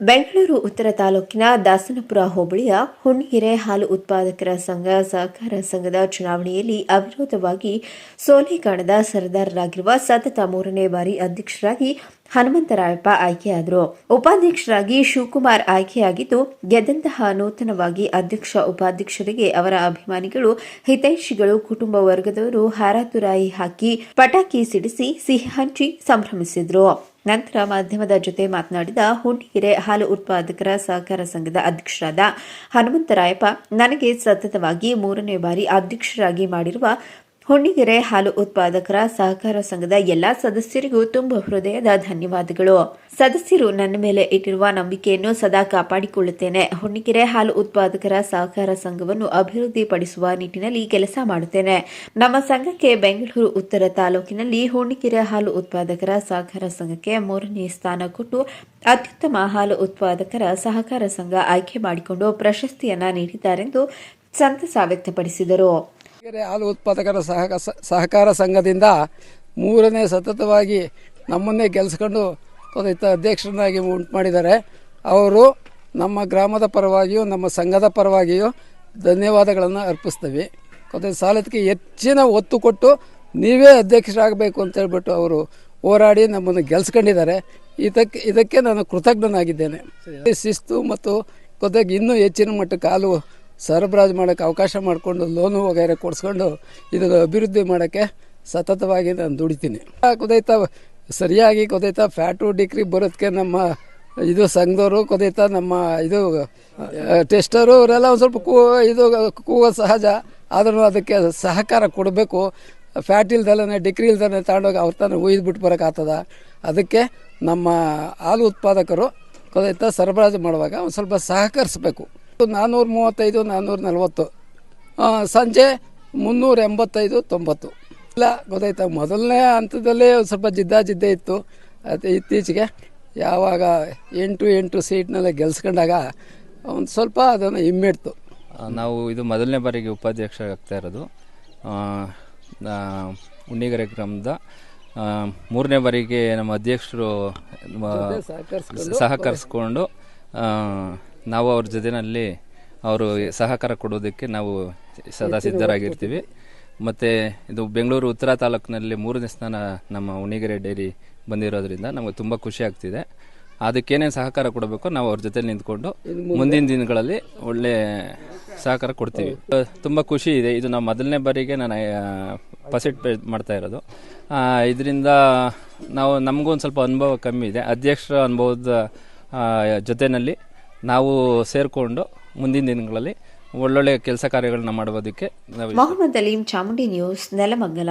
ಬೆಂಗಳೂರು ಉತ್ತರ ತಾಲೂಕಿನ ದಾಸನಪುರ ಹೋಬಳಿಯ ಹುಣ್ಣಿಗೆರೆ ಹಾಲು ಉತ್ಪಾದಕರ ಸಂಘ ಸಹಕಾರ ಸಂಘದ ಚುನಾವಣೆಯಲ್ಲಿ ಅವಿರೋಧವಾಗಿ ಸೋಲೆ ಕಾಣದ ಸರದಾರರಾಗಿರುವ ಸತತ ಮೂರನೇ ಬಾರಿ ಅಧ್ಯಕ್ಷರಾಗಿ ಹನುಮಂತರಾಯಪ್ಪ ಆಯ್ಕೆಯಾದರು. ಉಪಾಧ್ಯಕ್ಷರಾಗಿ ಶಿವಕುಮಾರ್ ಆಯ್ಕೆಯಾಗಿದ್ದು, ಗೆದ್ದಂತಹ ನೂತನವಾಗಿ ಅಧ್ಯಕ್ಷ ಉಪಾಧ್ಯಕ್ಷರಿಗೆ ಅವರ ಅಭಿಮಾನಿಗಳು, ಹಿತೈಷಿಗಳು, ಕುಟುಂಬ ವರ್ಗದವರು ಹಾರಾತುರಾಯಿ ಹಾಕಿ ಪಟಾಕಿ ಸಿಡಿಸಿ ಸಿಹಿ ಹಂಚಿ ಸಂಭ್ರಮಿಸಿದ್ರು. ನಂತರ ಮಾಧ್ಯಮದ ಜೊತೆ ಮಾತನಾಡಿದ ಹುಣ್ಣಿಗೆರೆ ಹಾಲು ಉತ್ಪಾದಕರ ಸಹಕಾರ ಸಂಘದ ಅಧ್ಯಕ್ಷರಾದ ಹನುಮಂತರಾಯಪ್ಪ, ನನಗೆ ಸತತವಾಗಿ ಮೂರನೇ ಬಾರಿ ಅಧ್ಯಕ್ಷರಾಗಿ ಮಾಡಿರುವ ಹುಣ್ಣಿಗೆರೆ ಹಾಲು ಉತ್ಪಾದಕರ ಸಹಕಾರ ಸಂಘದ ಎಲ್ಲಾ ಸದಸ್ಯರಿಗೂ ತುಂಬ ಹೃದಯದ ಧನ್ಯವಾದಗಳು. ಸದಸ್ಯರು ನನ್ನ ಮೇಲೆ ಇಟ್ಟಿರುವ ನಂಬಿಕೆಯನ್ನು ಸದಾ ಕಾಪಾಡಿಕೊಳ್ಳುತ್ತೇನೆ. ಹುಣ್ಣಿಗೆರೆ ಹಾಲು ಉತ್ಪಾದಕರ ಸಹಕಾರ ಸಂಘವನ್ನು ಅಭಿವೃದ್ಧಿಪಡಿಸುವ ನಿಟ್ಟಿನಲ್ಲಿ ಕೆಲಸ ಮಾಡುತ್ತೇನೆ. ನಮ್ಮ ಸಂಘಕ್ಕೆ ಬೆಂಗಳೂರು ಉತ್ತರ ತಾಲೂಕಿನಲ್ಲಿ ಹುಣ್ಣಿಗೆರೆ ಹಾಲು ಉತ್ಪಾದಕರ ಸಹಕಾರ ಸಂಘಕ್ಕೆ ಮೂರನೇ ಸ್ಥಾನ ಕೊಟ್ಟು ಅತ್ಯುತ್ತಮ ಹಾಲು ಉತ್ಪಾದಕರ ಸಹಕಾರ ಸಂಘ ಆಯ್ಕೆ ಮಾಡಿಕೊಂಡು ಪ್ರಶಸ್ತಿಯನ್ನ ನೀಡಿದ್ದಾರೆಂದು ಸಂತಸ ವ್ಯಕ್ತಪಡಿಸಿದರು. ಕೆರೆ ಹಾಲು ಉತ್ಪಾದಕರ ಸಹಕ ಸಹಕಾರ ಸಂಘದಿಂದ ಮೂರನೇ ಸತತವಾಗಿ ನಮ್ಮನ್ನೇ ಗೆಲ್ಸ್ಕೊಂಡು ಅಧ್ಯಕ್ಷರನ್ನಾಗಿ ಉಂಟು ಮಾಡಿದ್ದಾರೆ. ಅವರು ನಮ್ಮ ಗ್ರಾಮದ ಪರವಾಗಿಯೂ ನಮ್ಮ ಸಂಘದ ಪರವಾಗಿಯೂ ಧನ್ಯವಾದಗಳನ್ನು ಅರ್ಪಿಸ್ತೀವಿ. ಕೊದೈ ಸಾಲದಕ್ಕೆ ಹೆಚ್ಚಿನ ಒತ್ತು ಕೊಟ್ಟು ನೀವೇ ಅಧ್ಯಕ್ಷರಾಗಬೇಕು ಅಂತ ಹೇಳ್ಬಿಟ್ಟು ಅವರು ಹೋರಾಡಿ ನಮ್ಮನ್ನು ಗೆಲ್ಸ್ಕೊಂಡಿದ್ದಾರೆ. ಇದಕ್ಕೆ ಇದಕ್ಕೆ ನಾನು ಕೃತಜ್ಞನಾಗಿದ್ದೇನೆ. ಶಿಸ್ತು ಮತ್ತು ಕೊದಗೆ ಇನ್ನೂ ಹೆಚ್ಚಿನ ಮಟ್ಟಕ್ಕೆ ಹಾಲು ಸರಬರಾಜು ಮಾಡೋಕ್ಕೆ ಅವಕಾಶ ಮಾಡಿಕೊಂಡು ಲೋನು ವಗೈರೆ ಕೊಡಿಸ್ಕೊಂಡು ಇದನ್ನು ಅಭಿವೃದ್ಧಿ ಮಾಡೋಕ್ಕೆ ಸತತವಾಗಿ ನಾನು ದುಡಿತೀನಿ. ಕುದೈತ ಸರಿಯಾಗಿ ಕೊದೈತ ಫ್ಯಾಟು ಡಿಗ್ರಿ ಬರೋದಕ್ಕೆ ನಮ್ಮ ಇದು ಸಂಘದವರು ಕೊದೈತ ನಮ್ಮ ಇದು ಟೆಸ್ಟರು ಅವರೆಲ್ಲ ಒಂದು ಸ್ವಲ್ಪ ಕೂ ಇದು ಕೂಗ ಸಹಜ. ಆದ್ರೂ ಅದಕ್ಕೆ ಸಹಕಾರ ಕೊಡಬೇಕು. ಫ್ಯಾಟ್ ಇಲ್ದಲೇ ಡಿಗ್ರಿ ಇಲ್ದಲೇ ತಗೊಂಡೋಗಿ ಅವ್ರ ತಾನೇ ಉಯ್ದು ಬಿಟ್ಟು ಬರೋಕ್ಕಾಗ್ತದ ಅದಕ್ಕೆ ನಮ್ಮ ಹಾಲು ಉತ್ಪಾದಕರು ಕುದೈತ ಸರಬರಾಜು ಮಾಡುವಾಗ ಒಂದು ಸ್ವಲ್ಪ ಸಹಕರಿಸಬೇಕು. ನಾನ್ನೂರ ಮೂವತ್ತೈದು ನಾನ್ನೂರ ನಲ್ವತ್ತು. ಸಂಜೆ ಮುನ್ನೂರ ಎಂಬತ್ತೈದು ತೊಂಬತ್ತು. ಇಲ್ಲ ಗೊತ್ತಾಯ್ತಾ ಮೊದಲನೇ ಹಂತದಲ್ಲೇ ಒಂದು ಸ್ವಲ್ಪ ಜಿದ್ದಾಜಿದ್ದೆ ಇತ್ತು. ಅದು ಇತ್ತೀಚೆಗೆ ಯಾವಾಗ ಎಂಟು ಎಂಟು ಸೀಟ್ನೆಲ್ಲ ಗೆಲ್ಸ್ಕೊಂಡಾಗ ಒಂದು ಸ್ವಲ್ಪ ಅದನ್ನು ಹಿಮ್ಮೆಡ್ತು. ನಾವು ಇದು ಮೊದಲನೇ ಬಾರಿಗೆ ಉಪಾಧ್ಯಕ್ಷ ಆಗ್ತಾ ಇರೋದು. ಉಣ್ಣಿಗರೆ ಗ್ರಾಮದ ಮೂರನೇ ಬಾರಿಗೆ ನಮ್ಮ ಅಧ್ಯಕ್ಷರು ಸಹಕರಿಸ್ಕೊಂಡು ನಾವು ಅವ್ರ ಜೊತೆನಲ್ಲಿ ಅವರು ಸಹಕಾರ ಕೊಡೋದಕ್ಕೆ ನಾವು ಸದಾ ಸಿದ್ಧರಾಗಿರ್ತೀವಿ. ಮತ್ತು ಇದು ಬೆಂಗಳೂರು ಉತ್ತರ ತಾಲೂಕಿನಲ್ಲಿ ಮೂರನೇ ಸ್ಥಾನ ನಮ್ಮ ಉಣಿಗೆರೆ ಡೈರಿ ಬಂದಿರೋದ್ರಿಂದ ನಮಗೆ ತುಂಬ ಖುಷಿ ಆಗ್ತಿದೆ. ಅದಕ್ಕೇನೇನು ಸಹಕಾರ ಕೊಡಬೇಕು ನಾವು ಅವ್ರ ಜೊತೆ ನಿಂತ್ಕೊಂಡು ಮುಂದಿನ ದಿನಗಳಲ್ಲಿ ಒಳ್ಳೆ ಸಹಕಾರ ಕೊಡ್ತೀವಿ. ತುಂಬ ಖುಷಿ ಇದೆ. ಇದು ನಾವು ಮೊದಲನೇ ಬಾರಿಗೆ ನಾನು ಪಸಿಟ್ ಮಾಡ್ತಾ ಇರೋದು. ಇದರಿಂದ ನಾವು ನಮಗೂ ಒಂದು ಸ್ವಲ್ಪ ಅನುಭವ ಕಮ್ಮಿ ಇದೆ. ಅಧ್ಯಕ್ಷರ ಅನುಭವದ ಜೊತೆಯಲ್ಲಿ ನಾವು ಸೇರಿಕೊಂಡು ಮುಂದಿನ ದಿನಗಳಲ್ಲಿ ಒಳ್ಳೊಳ್ಳೆ ಕೆಲಸ ಕಾರ್ಯಗಳನ್ನ ಮಾಡೋದಕ್ಕೆ ಮೊಹಮ್ಮದ್ ಅಲೀಂ ಚಾಮುಂಡಿ ನ್ಯೂಸ್ ನೆಲಮಂಗಲ.